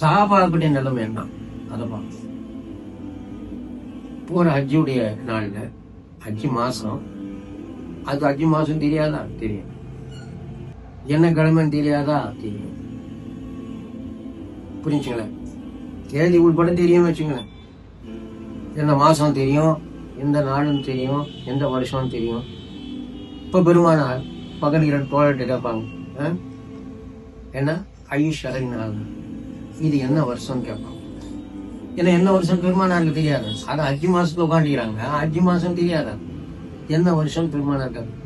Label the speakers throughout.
Speaker 1: சஹாபாக்குடைய நிலைமை என்ன? அதை பார்ப்போம். போற ஹஜ்ஜுடைய நாள்ல ஹஜ்ஜி மாசம் அது ஹஜ்ஜி மாசம் தெரியாதா? தெரியும். என்ன கிழமைன்னு தெரியாதா? தெரியும். புரிஞ்சுங்களேன். தேதி உள்பட தெரியும் வச்சுங்களேன். என்ன மாசம் தெரியும் எந்த நாளும் தெரியும் எந்த வருஷம் தெரியும். இப்ப பெருமானார் பகல் இரண்டு தோழர்கிட்ட கேட்பாங்க. என்ன? ஐயுஷ் அகரினால் இது என்ன வருஷம் கேட்பாங்க ஏன்னா என்ன வருஷம் பெருமானாருக்கு தெரியாது. அது அஜி மாசத்துல உட்காந்துக்கிறாங்க அஜி மாசம் தெரியாதா. என்ன வருஷம் பெருமானா கேட்பாங்க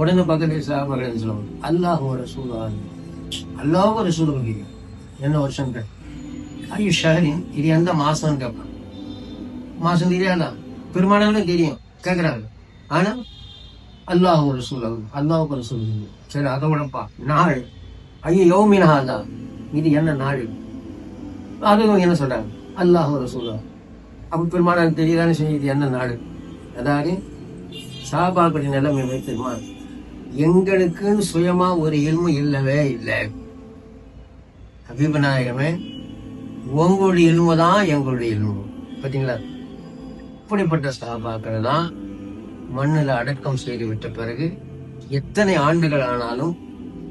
Speaker 1: உடனே பக்கத்தில் சாபாக்கள் சொல்லுவாங்க? அல்லாஹ் ஒரு சூழல் அல்லாஹ் ஒரு சூழல் என்ன வருஷம் கேட்க ஐயோ ஷஹரின் இது எந்த மாசம் கேட்பான் மாசம் தெரியாதா? பெருமானாலும் தெரியும். கேட்கறாங்க. ஆனா அல்லாஹ் ஒரு சூழல் அல்லாஹ் ஒரு சூழல் சரி அதை விடப்பா. நாள். ஐயோ யோமினாதா இது என்ன நாள்? அதுவும் என்ன சொல்றாங்க? அல்லாஹ் ரசூலா. சூழல் அப்ப பெருமானார் செய்தி என்ன நாடு? அதாவது சாபாக்களின் நிலைமை வைத்திருமா எங்களுக்குன்னு சுயமா ஒரு இல்மு இல்லவே இல்லை. அபிபநாயகமே உங்களுடைய இல்மு தான் எங்களுடைய இல்மு பார்த்தீங்களா இப்படிப்பட்ட சாபாக்களை தான் மண்ணில் அடக்கம் செய்து விட்ட பிறகு எத்தனை ஆண்டுகள் ஆனாலும்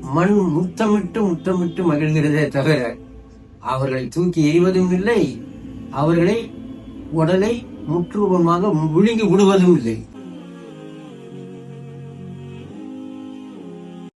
Speaker 1: மண் முத்தமிட்டு முத்தமிட்டு மகிழ்கிறதே தவிர அவர்களை தூக்கி எறிவதும் இல்லை. அவர்களை உடலை முற்றுபமாக விழுங்கி விடுவதும் இல்லை.